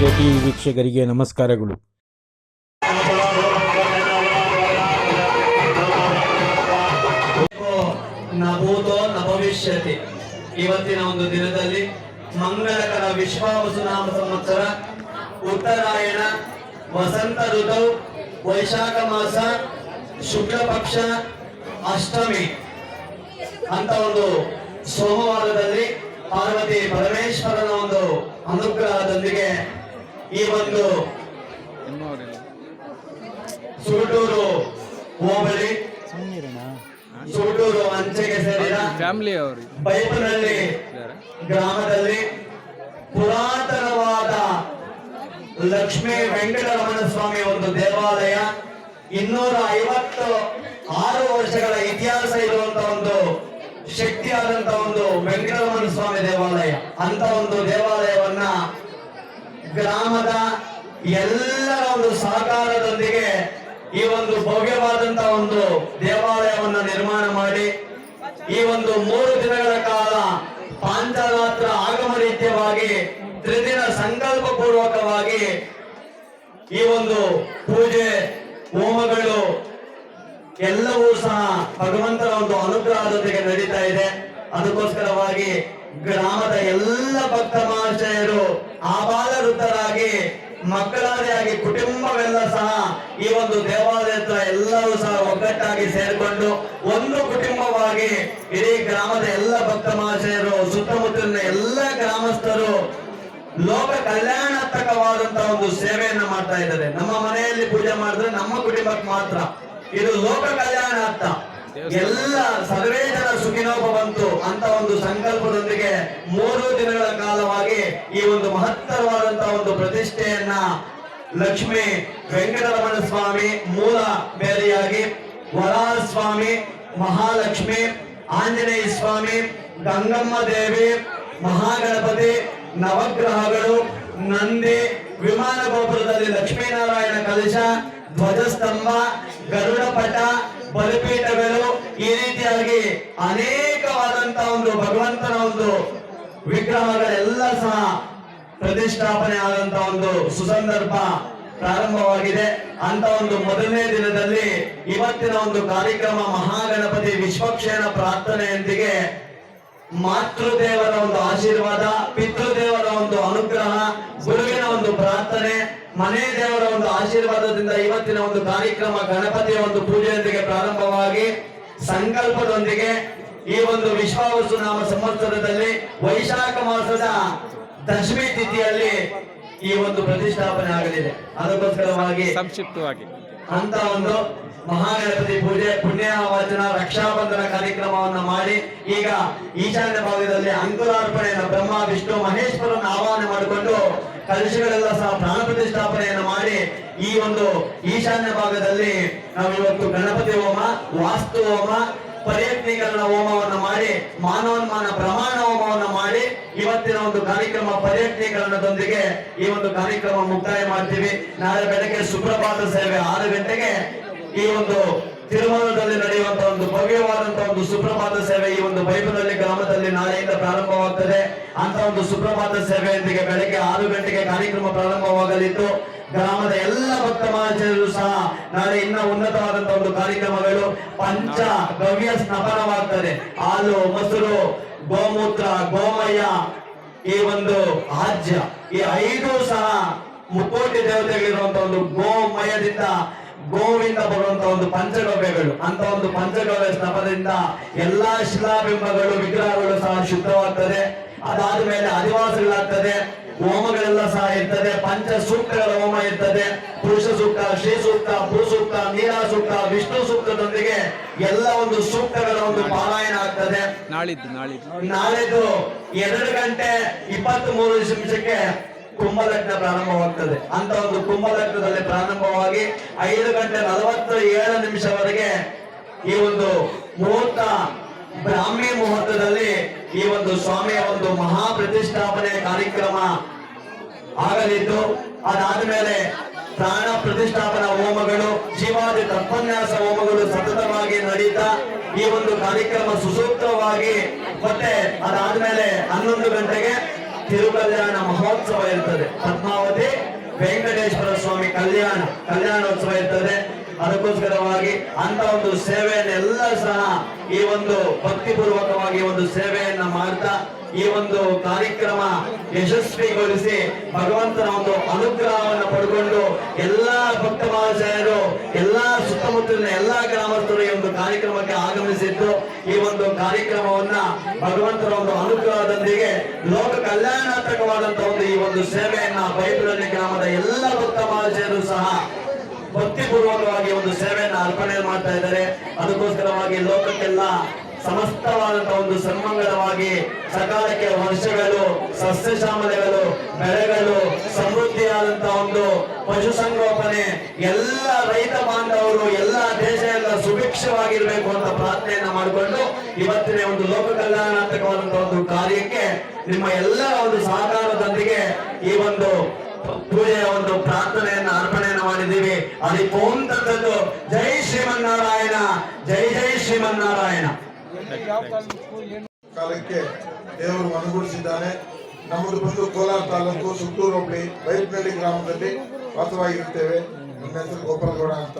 ಜೆಟಿ ವೀಕ್ಷಕರಿಗೆ ನಮಸ್ಕಾರಗಳು. ನಭೂತೋ ನಭವಿಷ್ಯತಿ. ಇವತ್ತಿನ ಒಂದು ದಿನದಲ್ಲಿ ಮಂಗಳಕರ ವಿಶ್ವಾವಸುನಾಮ ಸಂವತ್ಸರ, ಉತ್ತರಾಯಣ, ವಸಂತ ಋತು, ವೈಶಾಖ ಮಾಸ ಶುಕ್ಲ ಪಕ್ಷ ಅಷ್ಟಮಿ. ಅಂತ ಒಂದು ಸೋಮವಾರದಲ್ಲಿ ಪಾರ್ವತಿ ಪರಮೇಶ್ವರನ ಒಂದು ಅನುಗ್ರಹದೊಂದಿಗೆ ಈ ಒಂದು ಸುರಟೂರು ಹೋಬಳಿ. ಸುರಟೂರು ಅಂಚೆಗೆ ಸೇರಿದ ಫ್ಯಾಮಿಲಿ ಅವರು. ಬೈಬಲ್ನಲ್ಲಿ ಗ್ರಾಮದಲ್ಲಿ ಪುರಾತನವಾದ ಲಕ್ಷ್ಮೀ ವೆಂಕಟರಮಣ ಸ್ವಾಮಿ ಒಂದು ದೇವಾಲಯ. ಇನ್ನೂರ ಐವತ್ತು ಆರು ವರ್ಷಗಳ ಇತಿಹಾಸ ಇರುವಂತ ಒಂದು ಶಕ್ತಿಯಾದಂತ ಒಂದು ವೆಂಕಟರಮಣ ಸ್ವಾಮಿ ದೇವಾಲಯ. ಅಂತ ಒಂದು ದೇವಾಲಯವನ್ನ ಗ್ರಾಮದ ಎಲ್ಲರ ಒಂದು ಸಹಕಾರದೊಂದಿಗೆ ಈ ಒಂದು ಭವ್ಯವಾದಂತಹ ಒಂದು ದೇವಾಲಯವನ್ನ ನಿರ್ಮಾಣ ಮಾಡಿ, ಈ ಒಂದು ಮೂರು ದಿನಗಳ ಕಾಲ ಪಾಂಚರಾತ್ರ ರೀತ್ಯವಾಗಿ ತ್ರಿದಿನ ಸಂಕಲ್ಪ ಪೂರ್ವಕವಾಗಿ ಈ ಒಂದು ಪೂಜೆ, ಹೋಮಗಳು ಎಲ್ಲವೂ ಸಹ ಭಗವಂತನ ಒಂದು ಅನುಗ್ರಹದೊಂದಿಗೆ ನಡೀತಾ ಇದೆ. ಅದಕ್ಕೋಸ್ಕರವಾಗಿ ಗ್ರಾಮದ ಎಲ್ಲ ಭಕ್ತ ಮಹಾಶಯರು ಆಬಾಲ ವೃದ್ಧರಾಗಿ ಮಕ್ಕಳಾದಿಯಾಗಿ ಕುಟುಂಬವೆಲ್ಲ ಸಹ ಈ ಒಂದು ದೇವಾಲಯ ಎಲ್ಲರೂ ಸಹ ಒಗ್ಗಟ್ಟಾಗಿ ಸೇರಿಕೊಂಡು ಒಂದು ಕುಟುಂಬವಾಗಿ ಇಡೀ ಗ್ರಾಮದ ಎಲ್ಲ ಭಕ್ತ ಮಹಾಶಯರು ಸುತ್ತಮುತ್ತಲಿನ ಎಲ್ಲ ಗ್ರಾಮಸ್ಥರು ಲೋಕ ಕಲ್ಯಾಣಾತ್ಮಕವಾದಂತಹ ಒಂದು ಸೇವೆಯನ್ನ ಮಾಡ್ತಾ ಇದ್ದಾರೆ. ನಮ್ಮ ಮನೆಯಲ್ಲಿ ಪೂಜೆ ಮಾಡಿದ್ರೆ ನಮ್ಮ ಕುಟುಂಬಕ್ಕೆ ಮಾತ್ರ. ಇದು ಲೋಕ ಕಲ್ಯಾಣಾರ್ಥ. ಎಲ್ಲ ಸರ್ವೇ ಜನ ಅಂತ ಒಂದು ಸಂಕಲ್ಪದೊಂದಿಗೆ ಮೂರು ದಿನಗಳ ಕಾಲವಾಗಿ ಈ ಒಂದು ಮಹತ್ತರವಾದಂತಹ ಒಂದು ಪ್ರತಿಷ್ಠೆಯನ್ನ ಲಕ್ಷ್ಮಿ ವೆಂಕಟರಮಣ ಸ್ವಾಮಿ ಮೂಲ ಬೇರೆಯಾಗಿ ವರಾಹ ಸ್ವಾಮಿ ಮಹಾಲಕ್ಷ್ಮಿ, ಆಂಜನೇಯ ಸ್ವಾಮಿ, ಗಂಗಮ್ಮ ದೇವಿ, ಮಹಾಗಣಪತಿ, ನವಗ್ರಹಗಳು, ನಂದಿ, ವಿಮಾನ ಗೋಪುರದಲ್ಲಿ ಲಕ್ಷ್ಮೀನಾರಾಯಣ ಕಲಶ, ಧ್ವಜಸ್ತಂಭ ಗರುಡ ಪಟ ಬಲಿಪೀಠಗಳು ಈ ರೀತಿಯಾಗಿ ಅನೇಕವಾದಂತಹ ಒಂದು ಭಗವಂತನ ಒಂದು ವಿಗ್ರಹಗಳೆಲ್ಲ ಸಹ ಪ್ರತಿಷ್ಠಾಪನೆ ಆದಂತಹ ಒಂದು ಸುಸಂದರ್ಭ ಪ್ರಾರಂಭವಾಗಿದೆ. ಅಂತ ಒಂದು ಮೊದಲನೇ ದಿನದಲ್ಲಿ ಇವತ್ತಿನ ಒಂದು ಕಾರ್ಯಕ್ರಮ ಮಹಾಗಣಪತಿ ವಿಶ್ವಕ್ಷೇಣ ಪ್ರಾರ್ಥನೆಯೊಂದಿಗೆ ಮಾತೃದೇವರ ಒಂದು ಆಶೀರ್ವಾದ, ಪಿತೃದೇವರ ಒಂದು ಅನುಗ್ರಹ, ಗುರುವಿನ ಒಂದು ಪ್ರಾರ್ಥನೆ, ಮನೆ ದೇವರ ಒಂದು ಆಶೀರ್ವಾದದಿಂದ ಇವತ್ತಿನ ಒಂದು ಕಾರ್ಯಕ್ರಮ ಗಣಪತಿಯ ಒಂದು ಪೂಜೆಯೊಂದಿಗೆ ಪ್ರಾರಂಭವಾಗಿ ಸಂಕಲ್ಪದೊಂದಿಗೆ ಈ ಒಂದು ವಿಶ್ವಾವಸು ನಾಮ ಸಂವತ್ಸರದಲ್ಲಿ ವೈಶಾಖ ಮಾಸದ ದಶಮಿ ತಿಥಿಯಲ್ಲಿ ಈ ಒಂದು ಪ್ರತಿಷ್ಠಾಪನೆ ಆಗಲಿದೆ. ಅದಕ್ಕೋಸ್ಕರವಾಗಿ ಸಂಕ್ಷಿಪ್ತವಾಗಿ. ಅಂತ ಒಂದು ಮಹಾಗಣಪತಿ ಪೂಜೆ ಪುಣ್ಯ ವಾಚನ ರಕ್ಷಾಬಂಧನ ಕಾರ್ಯಕ್ರಮವನ್ನ ಮಾಡಿ ಈಗ ಈಶಾನ್ಯ ಭಾಗದಲ್ಲಿ ಅಂಕುರಾರ್ಪಣೆಯನ್ನು ಬ್ರಹ್ಮ ವಿಷ್ಣು ಮಹೇಶ್ವರನ ಆಹ್ವಾನ ಮಾಡಿಕೊಂಡು ಕಲಶಗಳೆಲ್ಲ ಸಹ ಪ್ರಾಣ ಪ್ರತಿಷ್ಠಾಪನೆಯನ್ನು ಮಾಡಿ ಈ ಒಂದು ಈಶಾನ್ಯ ಭಾಗದಲ್ಲಿ ನಾವು ಇವತ್ತು ಗಣಪತಿ ಹೋಮ ವಾಸ್ತು ಹೋಮ ಪರ್ಯಟನೀಕರಣ ಹೋಮವನ್ನು ಮಾಡಿ, ಮಾನವನ್ಮಾನ ಪ್ರಮಾಣ ಹೋಮವನ್ನು ಮಾಡಿ ಇವತ್ತಿನ ಒಂದು ಕಾರ್ಯಕ್ರಮ ಪರ್ಯಟನೀಕರಣದೊಂದಿಗೆ ಈ ಒಂದು ಕಾರ್ಯಕ್ರಮ ಮುಕ್ತಾಯ ಮಾಡ್ತೀವಿ. ನಾಳೆ ಬೆಳಗ್ಗೆ ಸುಪ್ರಭಾತ ಸೇವೆ ಆರು ಗಂಟೆಗೆ ಈ ಒಂದು ತಿರುಮಲದಲ್ಲಿ ನಡೆಯುವಂತಹ ಒಂದು ಭವ್ಯವಾದಂತಹ ಒಂದು ಸುಪ್ರಭಾತ ಸೇವೆ ಈ ಒಂದು ಬೈಬಲಲ್ಲಿ ಗ್ರಾಮದಲ್ಲಿ ನಾಳೆಯಿಂದ ಪ್ರಾರಂಭವಾಗ್ತದೆ. ಅಂತ ಒಂದು ಸುಪ್ರಭಾತ ಸೇವೆಯೊಂದಿಗೆ ಬೆಳಗ್ಗೆ ಆರು ಗಂಟೆಗೆ ಕಾರ್ಯಕ್ರಮ ಪ್ರಾರಂಭವಾಗಲಿದ್ದು, ಗ್ರಾಮದ ಎಲ್ಲ ಭಕ್ತ ಮಹಾಜನರು ಸಹ ನಾಳೆ ಇನ್ನ ಉನ್ನತವಾದಂತಹ ಒಂದು ಕಾರ್ಯಕ್ರಮಗಳು ಪಂಚ ಗವ್ಯ ಸ್ನಪನವಾಗ್ತದೆ. ಹಾಲು, ಮೊಸರು, ಗೋಮೂತ್ರ, ಗೋಮಯ ಈ ಒಂದು ಆಜ್ಯ ಈ ಐದು ಸಹ ಮುಕ್ಕೋಟಿ ದೇವತೆಗಳಿರುವಂತಹ ಒಂದು ಗೋಮಯದಿಂದ ಗೋವಿಂದ ಬರುವಂತ ಒಂದು ಪಂಚಗವ್ಯಗಳು. ಅಂತ ಒಂದು ಪಂಚಗವ್ಯ ಸ್ತಪದಿಂದ ಎಲ್ಲಾ ಶಿಲಾಬಿಂಬಗಳು ವಿಗ್ರಹಗಳು ಸಹ ಶುದ್ಧವಾಗ್ತದೆ. ಅದಾದ ಮೇಲೆ ಅಧಿವಾಸಗಳಾಗ್ತದೆ ಹೋಮಗಳೆಲ್ಲ ಸಹ ಇರ್ತದೆ. ಪಂಚ ಸೂಕ್ತಗಳ ಹೋಮ ಇರ್ತದೆ. ಪುರುಷ ಸೂಕ್ತ ಶ್ರೀ ಸೂಕ್ತ ಭೂ ಸೂಕ್ತ ನೀರಾ ಸೂಕ್ತ ವಿಷ್ಣು ಸೂಕ್ತದೊಂದಿಗೆ ಎಲ್ಲ ಒಂದು ಸೂಕ್ತಗಳ ಒಂದು ಪಾರಾಯಣ ಆಗ್ತದೆ. ನಾಳಿದ್ದು ನಾಳಿದ್ದು. ನಾಳೆದು ಎರಡು ಗಂಟೆ ಇಪ್ಪತ್ತ್ ಮೂರು ನಿಮಿಷಕ್ಕೆ ಕುಂಭಲಗ್ನ ಪ್ರಾರಂಭವಾಗ್ತದೆ. ಅಂತ ಒಂದು ಕುಂಭಲಗ್ನದಲ್ಲಿ ಪ್ರಾರಂಭವಾಗಿ ಐದು ಗಂಟೆ ನಲವತ್ತು ಏಳು ನಿಮಿಷವರೆಗೆ ಈ ಒಂದು ಮುಹೂರ್ತ ಬ್ರಾಹ್ಮಿ ಮುಹೂರ್ತದಲ್ಲಿ ಈ ಒಂದು ಸ್ವಾಮಿಯ ಒಂದು ಮಹಾ ಪ್ರತಿಷ್ಠಾಪನೆ ಕಾರ್ಯಕ್ರಮ ಆಗಲಿದ್ದು, ಅದಾದ್ಮೇಲೆ ಪ್ರಾಣ ಪ್ರತಿಷ್ಠಾಪನಾ ಹೋಮಗಳು, ಜೀವಾದಿ ತತ್ಪನ್ಯಾಸ ಹೋಮಗಳು ಸತತವಾಗಿ ನಡೀತಾ ಈ ಒಂದು ಕಾರ್ಯಕ್ರಮ ಸುಸೂತ್ರವಾಗಿ ಮತ್ತೆ ಅದಾದ್ಮೇಲೆ ಹನ್ನೊಂದು ಗಂಟೆಗೆ ತಿರುಕಲ್ಯಾಣ ಮಹೋತ್ಸವ ಇರ್ತದೆ. ಪದ್ಮಾವತಿ, ವೆಂಕಟೇಶ್ವರ ಕಲ್ಯಾಣ ಕಲ್ಯಾಣೋತ್ಸವ ಇರ್ತದೆ ಅದಕ್ಕೋಸ್ಕರವಾಗಿ ಅಂತ ಒಂದು ಸೇವೆಯನ್ನೆಲ್ಲ ಸಹ ಈ ಒಂದು ಭಕ್ತಿಪೂರ್ವಕವಾಗಿ ಒಂದು ಸೇವೆಯನ್ನ ಮಾಡ್ತಾ ಈ ಒಂದು ಕಾರ್ಯಕ್ರಮ ಯಶಸ್ವಿಗೊಳಿಸಿ ಭಗವಂತನ ಒಂದು ಅನುಗ್ರಹವನ್ನು ಪಡ್ಕೊಂಡು ಎಲ್ಲಾ ಭಕ್ತ ಮಹಾಶಯರು, ಎಲ್ಲಾ ಸುತ್ತಮುತ್ತಲಿನ ಎಲ್ಲಾ ಗ್ರಾಮಸ್ಥರು ಈ ಒಂದು ಕಾರ್ಯಕ್ರಮಕ್ಕೆ ಆಗಮಿಸಿದ್ದು, ಈ ಒಂದು ಕಾರ್ಯಕ್ರಮವನ್ನ ಭಗವಂತನ ಒಂದು ಅನುಗ್ರಹದೊಂದಿಗೆ ಲೋಕ ಕಲ್ಯಾಣಾತ್ಮಕವಾದಂತಹ ಒಂದು ಈ ಒಂದು ಸೇವೆಯನ್ನ ಬೈಬಳಲ್ಲಿ ಗ್ರಾಮದ ಎಲ್ಲ ಭಕ್ತ ಮಹಾಶಯರು ಸಹ ಭಕ್ತಿಪೂರ್ವಕವಾಗಿ ಒಂದು ಸೇವೆಯನ್ನು ಅರ್ಪಣೆ ಮಾಡ್ತಾ ಇದ್ದಾರೆ. ಅದಕ್ಕೋಸ್ಕರವಾಗಿ ಲೋಕಕ್ಕೆಲ್ಲ ಸಮಸ್ತವಾದಂತಹ ಒಂದು ಸನ್ಮಂಗಳವಾಗಿ ಸಕಾಲಕ್ಕೆ ವರ್ಷಗಳು ಸಸ್ಯ ಶ್ಯಾಮಲೆಗಳು ಬೆಳೆಗಳು, ಸಮೃದ್ಧಿಯಾದಂತಹ ಒಂದು ಪಶುಸಂಗೋಪನೆ, ಎಲ್ಲ ರೈತ ಬಾಂಧವರು, ಎಲ್ಲ ದೇಶ ಎಲ್ಲ ಸುಭಿಕ್ಷವಾಗಿರ್ಬೇಕು ಅಂತ ಪ್ರಾರ್ಥನೆಯನ್ನ ಮಾಡಿಕೊಂಡು ಇವತ್ತಿನ ಒಂದು ಲೋಕ ಕಲ್ಯಾಣಾತ್ಮಕವಾದಂತಹ ಒಂದು ಕಾರ್ಯಕ್ಕೆ ನಿಮ್ಮ ಎಲ್ಲ ಒಂದು ಸಹಕಾರದೊಂದಿಗೆ ಈ ಒಂದು ಪೂಜೆಯ ಒಂದು ಪ್ರಾರ್ಥನೆಯನ್ನು ಅರ್ಪಣೆಯನ್ನು ಮಾಡಿದ್ದೀವಿ. ಅದಕ್ಕೋಂತದ್ದು ಜೈ ಶ್ರೀಮನ್ನಾರಾಯಣ ಜೈ ಜೈ ಶ್ರೀಮನ್ನಾರಾಯಣ. ಕಾಲಕ್ಕೆ ದೇವರು ಅನುಗುಣಿಸಿದ್ದಾನೆ ನಮ್ಮದು ಬಂದು ಕೋಲಾರ ತಾಲೂಕು ಸುತ್ತೂರು ಹೋಬಳಿ ಬೈಪ್ನಳ್ಳಿ ಗ್ರಾಮದಲ್ಲಿ ವಾಸವಾಗಿರುತ್ತೇವೆ. ನನ್ನ ಹೆಸರು ಗೋಪಾಲಗೌಡ ಅಂತ?